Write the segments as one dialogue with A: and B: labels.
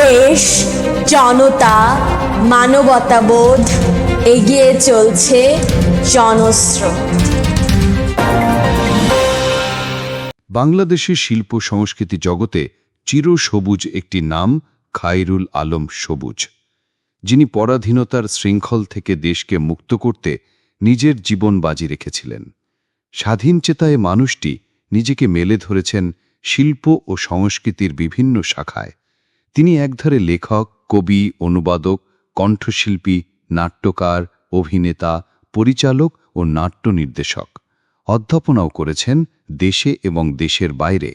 A: দেশ, জনতা মানবতাবোধ এগিয়ে চলছে জনস্রোত।
B: বাংলাদেশের শিল্প সংস্কৃতি জগতে চিরসবুজ একটি নাম, খায়রুল আলম সবুজ। যিনি পরাধীনতার শৃঙ্খল থেকে দেশকে মুক্ত করতে নিজের জীবন বাজি রেখেছিলেন। স্বাধীন চেতায় মানুষটি নিজেকে মেলে ধরেছেন শিল্প ও সংস্কৃতির বিভিন্ন শাখায়। তিনি একধারে লেখক, কবি, অনুবাদক, কণ্ঠশিল্পী, নাট্যকার, অভিনেতা, পরিচালক ও নাট্য নির্দেশক অধ্যাপনাও করেছেন দেশে এবং দেশের বাইরে।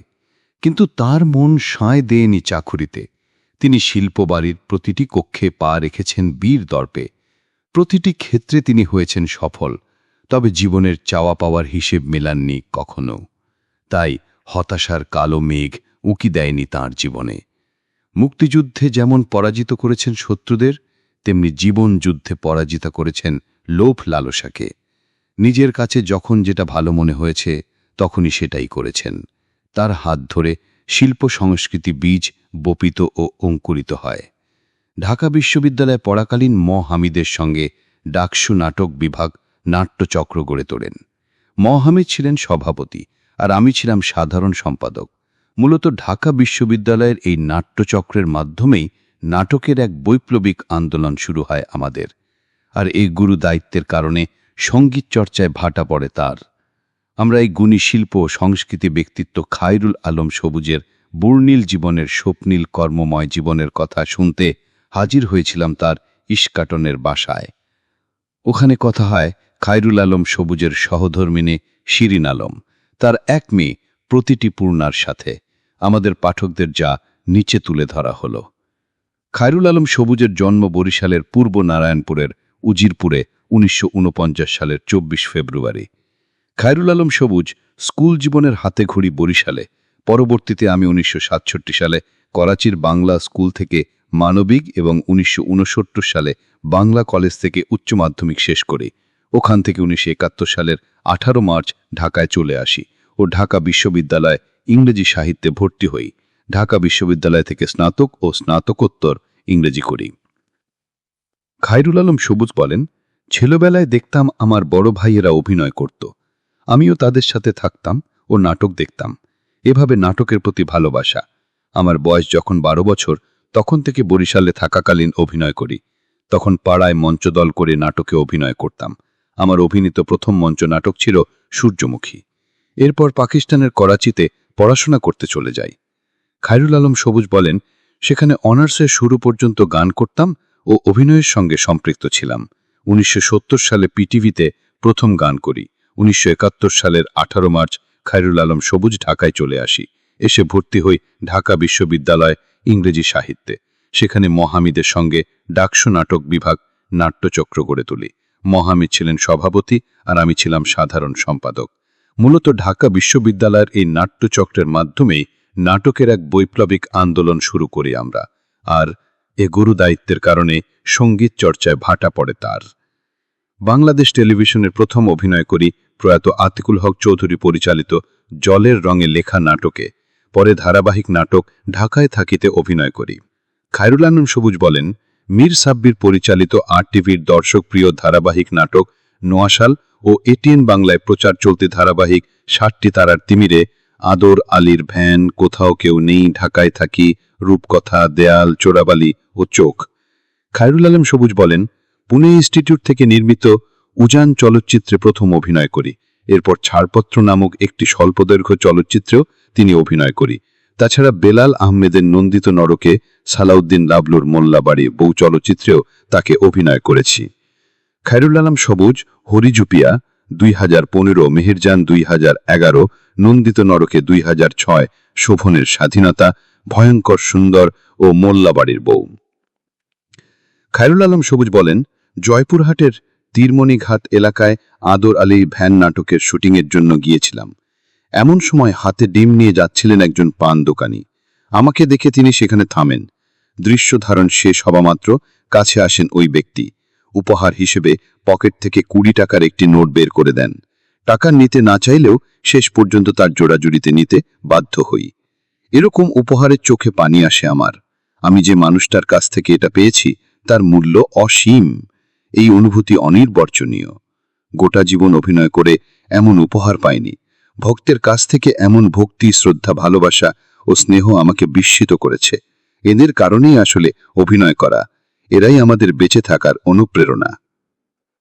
B: কিন্তু তার মন সায় দেয়নি চাকুরিতে। তিনি শিল্পবাড়ির প্রতিটি কক্ষে পা রেখেছেন বীর দর্পে। প্রতিটি ক্ষেত্রে তিনি হয়েছেন সফল, তবে জীবনের চাওয়া পাওয়ার হিসেব মেলাননি কখনো। তাই হতাশার কালো মেঘ উকি দেয়নি তাঁর জীবনে। মুক্তিযুদ্ধে যেমন পরাজিত করেছেন শত্রুদের, তেমনি জীবন যুদ্ধে পরাজিত করেছেন লোভ লালসাকে। নিজের কাছে যখন যেটা ভালো মনে হয়েছে, তখনই সেটাই করেছেন। তার হাত ধরে শিল্প সংস্কৃতি বীজ বপিত ও অঙ্কুরিত হয়। ঢাকা বিশ্ববিদ্যালয়ে পড়াকালীন ম. হামিদের সঙ্গে ডাকসু নাটক বিভাগ নাট্যচক্র গড়ে তোলেন। ম. হামিদ ছিলেন সভাপতি, আর আমি ছিলাম সাধারণ সম্পাদক। মূলত ঢাকা বিশ্ববিদ্যালয়ের এই নাট্যচক্রের মাধ্যমেই নাটকের এক বৈপ্লবিক আন্দোলন শুরু হয় আমাদের। আর এই গুরু দায়িত্বের কারণে সংগীত চর্চায় ভাটা পড়ে তার। আমরা এই গুণী শিল্প ও সংস্কৃতি ব্যক্তিত্ব খায়রুল আলম সবুজের বর্ণিল জীবনের স্বপ্নীল কর্মময় জীবনের কথা শুনতে হাজির হয়েছিলাম তার ইস্কাটনের বাসায়। ওখানে কথা হয় খায়রুল আলম সবুজের সহধর্মিনী শিরিন আলম। তার এক মেয়ে প্রতিটি পূর্ণার সাথে। আমাদের পাঠকদের যা নিচে তুলে ধরা হল। খায়রুল আলম সবুজের জন্ম বরিশালের পূর্ব নারায়ণপুরের উজিরপুরে উনিশশো উনপঞ্চাশ সালের চব্বিশ ফেব্রুয়ারি। খায়রুল আলম সবুজ স্কুল জীবনের হাতে ঘড়ি বরিশালে। পরবর্তীতে আমি উনিশশো সাতষট্টি সালে করাচির বাংলা স্কুল থেকে মানবিক এবং উনিশশো উনসত্তর সালে বাংলা কলেজ থেকে উচ্চ মাধ্যমিক শেষ করি। ওখান থেকে উনিশশো একাত্তর সালের আঠারো মার্চ ঢাকায় চলে আসি ও ঢাকা বিশ্ববিদ্যালয় ইংরেজি সাহিত্যে ভর্তি হই। ঢাকা বিশ্ববিদ্যালয় থেকে স্নাতক ও স্নাতকোত্তর ইংরেজি করি। খায়রুল আলম সবুজ বলেন, ছেলেবেলায় দেখতাম আমার বড় ভাইয়েরা অভিনয় করত। আমিও তাদের সাথে থাকতাম ও নাটক দেখতাম। এভাবে নাটকের প্রতি ভালোবাসা। আমার বয়স যখন বারো বছর, তখন থেকে বরিশালে থাকাকালীন অভিনয় করি। তখন পাড়ায় মঞ্চদল করে নাটকে অভিনয় করতাম। আমার অভিনীত প্রথম মঞ্চ নাটক ছিল সূর্যমুখী। এরপর পাকিস্তানের করাচিতে পড়াশোনা করতে চলে যাই। খায়রুল আলম সবুজ বলেন, সেখানে অনার্সের শুরু পর্যন্ত গান করতাম ও অভিনয়ের সঙ্গে সম্পৃক্ত ছিলাম। উনিশশো সত্তর সালে পিটিভিতে প্রথম গান করি। উনিশশো একাত্তর সালের আঠারো মার্চ খায়রুল আলম সবুজ ঢাকায় চলে আসি। এসে ভর্তি হই ঢাকা বিশ্ববিদ্যালয় ইংরেজি সাহিত্যে। সেখানে মহামিদের সঙ্গে ডাকসু নাটক বিভাগ নাট্যচক্র গড়ে তুলি। মহামিদ ছিলেন সভাপতি আর আমি ছিলাম সাধারণ সম্পাদক। মূলত ঢাকা বিশ্ববিদ্যালয়ের এই নাট্যচক্রের মাধ্যমেই নাটকের এক বৈপ্লবিক আন্দোলন শুরু করি আমরা, আর এ গুরু দায়িত্বের কারণে সংগীত চর্চায় ভাটা পড়ে তার। বাংলাদেশ টেলিভিশনের প্রথম অভিনয় করি প্রয়াত আতিকুল হক চৌধুরী পরিচালিত জলের রঙে লেখা নাটকে। পরে ধারাবাহিক নাটক ঢাকায় থাকিতে অভিনয় করি। খায়রুল আনম সবুজ বলেন, মীর সাব্বির পরিচালিত আর টিভির দর্শকপ্রিয় ধারাবাহিক নাটক নোয়াশাল ও এটিএন বাংলায় প্রচার চলতি ধারাবাহিক ষাটটি তারার তিমিরে, আদর, আলীর ভ্যান, কোথাও কেউ নেই, ঢাকায় থাকি, রূপকথা, দেয়াল, চোরাবালি ও চোখ। খায়রুল আলম সবুজ বলেন, পুনে ইনস্টিটিউট থেকে নির্মিত উজান চলচ্চিত্রে প্রথম অভিনয় করি। এরপর ছাড়পত্র নামক একটি স্বল্পদৈর্ঘ্য চলচ্চিত্রেও তিনি অভিনয় করি। তাছাড়া বেলাল আহমেদের নন্দিত নরকে সালাউদ্দিন লাবলুর মোল্লাবাড়ি বউ চলচ্চিত্রেও তাকে অভিনয় করেছি। খায়রুল আলম সবুজ হরিজুপিয়া দুই হাজার পনেরো, মেহেরজান দুই হাজার এগারো, নন্দিত নরকে দুই হাজার ছয়, শোভনের স্বাধীনতা, ভয়ঙ্কর সুন্দর ও মোল্লাবাড়ির বউ। খায়রুল আলম সবুজ বলেন, জয়পুরহাটের তীরমণিঘাট এলাকায় আদর আলী ভ্যান নাটকের শুটিংয়ের জন্য গিয়েছিলাম। এমন সময় হাতে ডিম নিয়ে যাচ্ছিলেন একজন পান দোকানি। আমাকে দেখে তিনি সেখানে থামেন। দৃশ্য ধারণ শেষ হবামাত্র কাছে আসেন ওই ব্যক্তি। উপহার হিসেবে পকেট থেকে কুড়ি টাকার একটি নোট বের করে দেন। টাকা নিতে না চাইলেও শেষ পর্যন্ত তার জোড়াজুড়িতে নিতে বাধ্য হই। এরকম উপহারের চোখে পানি আসে আমার। আমি যে মানুষটার কাছ থেকে এটা পেয়েছি, তার মূল্য অসীম। এই অনুভূতি অনির্বর্চনীয় গোটা জীবন অভিনয় করে এমন উপহার পাইনি। ভক্তের কাছ থেকে এমন ভক্তি, শ্রদ্ধা, ভালোবাসা ও স্নেহ আমাকে বিস্মিত করেছে। এদের কারণেই আসলে অভিনয় করা। এরাই আমাদের বেঁচে থাকার অনুপ্রেরণা।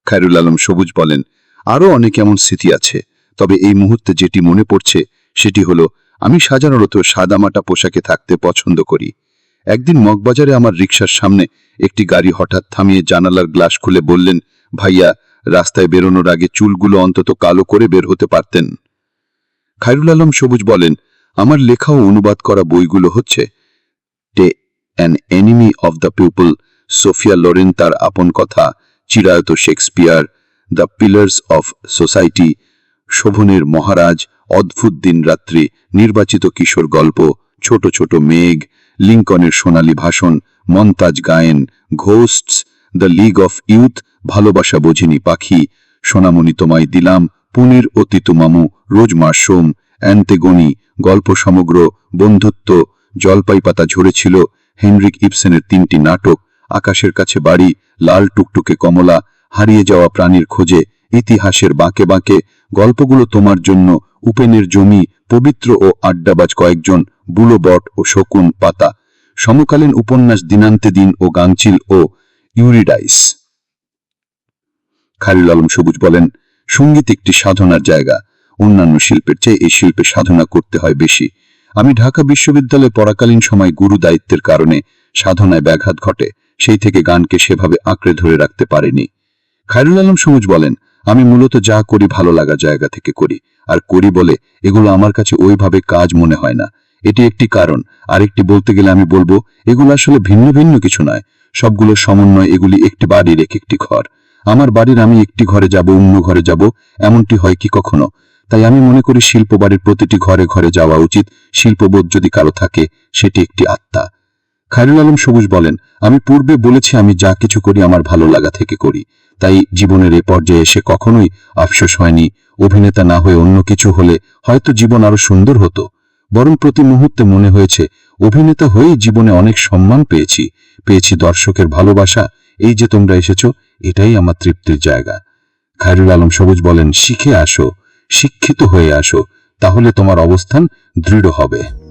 B: খায়রুল আলম সবুজ বলেন আরও অনেক এমন স্মৃতি আছে, তবে এই মুহূর্তে যেটি মনে পড়ছে সেটি হলো, আমি সাধারণত সাদামাটা পোশাকে থাকতে পছন্দ করি। একদিন মগবাজারে আমার রিক্সার সামনে একটি গাড়ি হঠাৎ থামিয়ে জানালার গ্লাস খুলে বললেন, ভাইয়া, রাস্তায় বেরোনোর আগে চুলগুলো অন্তত কালো করে বের হতে পারতেন। খায়রুল আলম সবুজ বলেন, আমার লেখা ও অনুবাদ করা বইগুলো হচ্ছে টে an enemy of the people Sophia Loren তার আপন কথা, চিরায়ত Shakespeare, the pillars of society, শোভনের মহারাজ, অদ্ভুত দিনরাত্রি, নির্বাচিত কিশোর গল্প, ছোট ছোট মেঘ, লিঙ্কনের সোনালী ভাষণ, মন্তাজ Gayen, ghosts, the league of youth, ভালোবাসা বোঝিনি পাখি, সোনামণি তোমায় দিলাম, পুনের অতীত মামু, রোজ মাশরুম অ্যান্তেগনি গল্প সমগ্র বন্ধুত্ব জলপাই পাতা ঝরেছিল, হেনরিক ইপসেনের তিনটি নাটক আকাশের কাছে বাড়ি, লাল টুকটুকে কমলা, হারিয়ে যাওয়া প্রাণীর খোঁজে, ইতিহাসের বাঁকে বাঁকে, গল্পগুলো তোমার জন্য, উপেনের জমি, পবিত্র ও আড্ডাবাজ কয়েকজন, বুলো বট ও শকুন পাতা। সমকালীন উপন্যাস দিনান্তে দিন ও গাংচিল ও ইউরিডাইস। খালিল আলম সবুজ বলেন, সংগীত একটি সাধনার জায়গা। অন্যান্য শিল্পের চেয়ে এই শিল্পে সাধনা করতে হয় বেশি। আমি ঢাকা বিশ্ববিদ্যালয়ে পড়াকালীন সময় গুরু দায়িত্বের কারণে সাধনায় ব্যাঘাত ঘটে। সেই থেকে গানকে সেভাবে আঁকড়ে ধরে রাখতে পারেনি। খায়রুল আলম সবুজ বলেন, আমি মূলত যা করি ভালো লাগা জায়গা থেকে করি। আর করি বলে এগুলো আমার কাছে ওইভাবে কাজ মনে হয় না। এটি একটি কারণ। আরেকটি বলতে গেলে আমি বলব, এগুলো আসলে ভিন্ন ভিন্ন কিছু নয়। সবগুলো সমন্বয়, এগুলি একটি বাড়ির এক একটি ঘর। আমার বাড়ির আমি একটি ঘরে যাব, অন্য ঘরে যাব, এমনটি হয় কি কখনো? তাই আমি মনে করি শিল্প বাড়ির প্রতিটি ঘরে ঘরে যাওয়া উচিত। শিল্পবোধ যদি কারও থাকে, সেটি একটি আত্মা। খায়রুল আলম সবুজ বলেন, আমি পূর্বে বলেছি আমি যা কিছু করি আমার ভালো লাগা থেকে করি। তাই জীবনের এ পর্যায়ে এসে কখনোই আফসোস হয়নি। অভিনেতা না হয়ে অন্য কিছু হলে হয়তো জীবন আরও সুন্দর হতো। বরং প্রতি মুহূর্তে মনে হয়েছে, অভিনেতা হয়েই জীবনে অনেক সম্মান পেয়েছি। পেয়েছি দর্শকের ভালোবাসা। এই যে তোমরা এসেছ, এটাই আমার তৃপ্তির জায়গা। খায়রুল আলম সবুজ বলেন, শিখে আসো। শিক্ষিত হয়ে আসো। তাহলে তোমার অবস্থান দৃঢ় হবে।